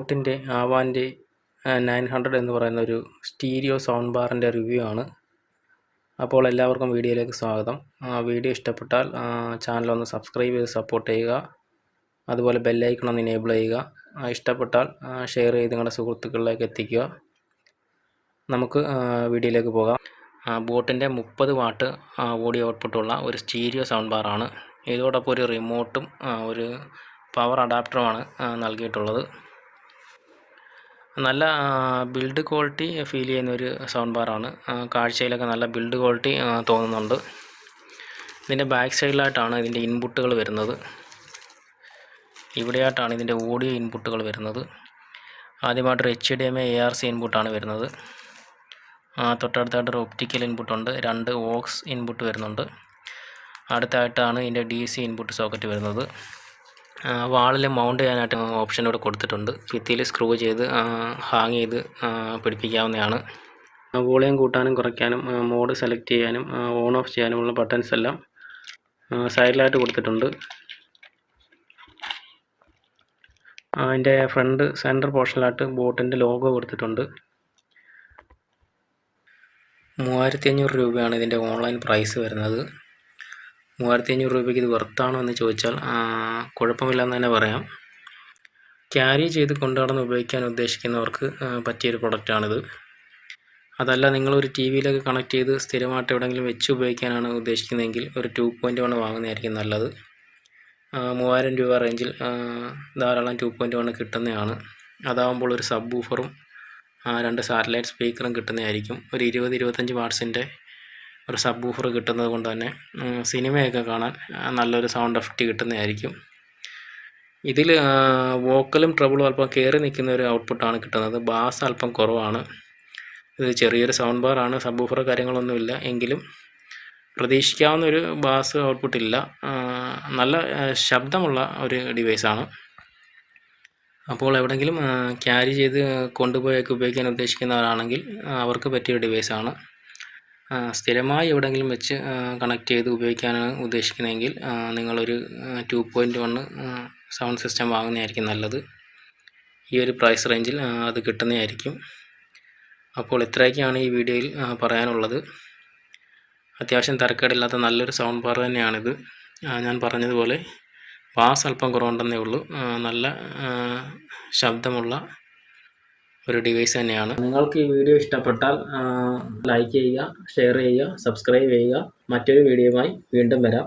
ബോട്ടിന്റെ ആവാന്റെ nine hundred എന്ന് പറയുന്ന ഒരു സ്റ്റീരിയോ സൗണ്ട് ബാറിന്റെ റിവ്യൂ ആണ്. അപ്പോൾ എല്ലാവർക്കും വീഡിയോയിലേക്ക് സ്വാഗതം. വീഡിയോ ഇഷ്ടപ്പെട്ടാൽ ചാനൽ ഒന്ന് സബ്സ്ക്രൈബ് ചെയ്ത് സപ്പോർട്ട് ചെയ്യുക. അതുപോലെ ബെല്ലൈക്കൺ ഒന്ന് എനേബിൾ ചെയ്യുക. ഇഷ്ടപ്പെട്ടാൽ ഷെയർ ചെയ്ത് നിങ്ങളുടെ സുഹൃത്തുക്കളിലേക്ക് എത്തിക്കുക. നമുക്ക് വീഡിയോയിലേക്ക് പോകാം. ബോട്ടിന്റെ മുപ്പത് വാട്ട് ഓഡിയോ ഔട്ട്പുട്ടുള്ള ഒരു സ്റ്റീരിയോ സൗണ്ട് ബാറാണ് ഇതോടൊപ്പം ഒരു റിമോട്ടും ഒരു പവർ അഡാപ്റ്ററുമാണ് നൽകിയിട്ടുള്ളത്. നല്ല ബിൽഡ് ക്വാളിറ്റി ഫീൽ ചെയ്യുന്ന ഒരു സൗണ്ട് ബാറാണ് കാഴ്ചയിലൊക്കെ നല്ല ബിൽഡ് ക്വാളിറ്റി തോന്നുന്നുണ്ട്. ഇതിന്റെ ബാക്ക് സൈഡിലായിട്ടാണ് ഇതിന്റെ ഇൻപുട്ടുകൾ വരുന്നത്. ഇവിടെയായിട്ടാണ് ഇതിന്റെ ഓഡിയോ ഇൻപുട്ടുകൾ വരുന്നത്. ആദ്യമായിട്ടൊരു H D M A R C ഇൻപുട്ടാണ് വരുന്നത്. തൊട്ടടുത്തായിട്ടൊരു ഒപ്റ്റിക്കൽ ഇൻപുട്ടുണ്ട് രണ്ട് ഓക്സ് ഇൻപുട്ട് വരുന്നുണ്ട്. അടുത്തായിട്ടാണ് ഇതിന്റെ ഡി സി ഇൻപുട്ട് സോക്കറ്റ് വരുന്നത്. വാളിൽ മൗണ്ട് ചെയ്യാനായിട്ട് ഓപ്ഷൻ ഇവിടെ കൊടുത്തിട്ടുണ്ട്. ഭിത്തിയിൽ സ്ക്രൂ ചെയ്ത് ഹാങ് ചെയ്ത് പിടിപ്പിക്കാവുന്നതാണ്. വോളിയം കൂട്ടാനും കുറയ്ക്കാനും മോഡ് സെലക്ട് ചെയ്യാനും ഓൺ ഓഫ് ചെയ്യാനുമുള്ള ബട്ടൺസ് എല്ലാം സൈഡിലായിട്ട് കൊടുത്തിട്ടുണ്ട്. അതിന്റെ ഫ്രണ്ട് സെന്റർ പോർഷനിലായിട്ട് ബോട്ടിന്റെ ലോഗോ കൊടുത്തിട്ടുണ്ട്. മൂവായിരത്തി അഞ്ഞൂറ് രൂപയാണ് ഇതിന്റെ ഓൺലൈൻ പ്രൈസ് വരുന്നത്. മൂവായിരത്തി അഞ്ഞൂറ് രൂപയ്ക്ക് ഇത് വെർത്താണോ എന്ന് ചോദിച്ചാൽ കുഴപ്പമില്ലെന്ന് തന്നെ പറയാം. ക്യാരി ചെയ്ത് കൊണ്ടുനടന്ന് ഉപയോഗിക്കാൻ ഉദ്ദേശിക്കുന്നവർക്ക് പറ്റിയൊരു പ്രൊഡക്റ്റാണിത് അതല്ല നിങ്ങളൊരു ടി വിയിലൊക്കെ കണക്ട് ചെയ്ത് സ്ഥിരമായിട്ട് എവിടെയെങ്കിലും വെച്ച് ഉപയോഗിക്കാനാണ് ഉദ്ദേശിക്കുന്നതെങ്കിൽ ഒരു ടു പോയിന്റ് വൺ വാങ്ങുന്നതായിരിക്കും നല്ലത്. മൂവായിരം രൂപ റേഞ്ചിൽ ധാരാളം ടു പോയിന്റ് വൺ കിട്ടുന്നതാണ്. അതാകുമ്പോൾ ഒരു സബ് ബൂഫറും രണ്ട് സാറ്റലൈറ്റ് സ്പീക്കറും കിട്ടുന്നതായിരിക്കും. ഒരു ഇരുപത് ഇരുപത്തഞ്ച് വാട്ട്സിന്റെ ഒരു സബ് ഊഫർ കിട്ടുന്നത് കൊണ്ട് തന്നെ സിനിമയൊക്കെ കാണാൻ നല്ലൊരു സൗണ്ട് എഫക്റ്റ് കിട്ടുന്നതായിരിക്കും. ഇതിൽ വോക്കലും ട്രബിളും അല്പം കയറി നിൽക്കുന്ന ഒരു ഔട്ട്പുട്ടാണ് കിട്ടുന്നത്. ബാസ് അല്പം കുറവാണ്. ഇത് ചെറിയൊരു സൗണ്ട് ബാറാണ് സബ് ഊഫർ കാര്യങ്ങളൊന്നുമില്ല. എങ്കിലും പ്രതീക്ഷിക്കാവുന്ന ഒരു ബാസ് ഔട്ട്പുട്ട് ഇല്ല. നല്ല ശബ്ദമുള്ള ഒരു ഡിവൈസാണ് അപ്പോൾ എവിടെയെങ്കിലും ക്യാരി ചെയ്ത് കൊണ്ടുപോയൊക്കെ ഉപയോഗിക്കാൻ ഉദ്ദേശിക്കുന്നവരാണെങ്കിൽ അവർക്ക് പറ്റിയ ഡിവൈസാണ് സ്ഥിരമായി എവിടെയെങ്കിലും വെച്ച് കണക്ട് ചെയ്ത് ഉപയോഗിക്കാനാണ് ഉദ്ദേശിക്കുന്നതെങ്കിൽ നിങ്ങളൊരു two point one sound system വാങ്ങുന്നതായിരിക്കും നല്ലത്. ഈ ഒരു പ്രൈസ് റേഞ്ചിൽ അത് കിട്ടുന്നതായിരിക്കും. അപ്പോൾ ഇത്രയൊക്കെയാണ് ഈ വീഡിയോയിൽ പറയാനുള്ളത്. അത്യാവശ്യം തരക്കേടില്ലാത്ത നല്ലൊരു സൗണ്ട് ബാർ തന്നെയാണിത്. ഞാൻ പറഞ്ഞതുപോലെ ബാസ് അല്പം കുറവുണ്ടെന്നേ ഉള്ളൂ. നല്ല ശബ്ദമുള്ള ഒരു ഡിവൈസ് തന്നെയാണ്. നിങ്ങൾക്ക് ഈ വീഡിയോ ഇഷ്ടപ്പെട്ടാൽ ലൈക്ക് ചെയ്യുക ഷെയർ ചെയ്യുക സബ്സ്ക്രൈബ് ചെയ്യുക. മറ്റൊരു വീഡിയോയുമായി വീണ്ടും വരാം.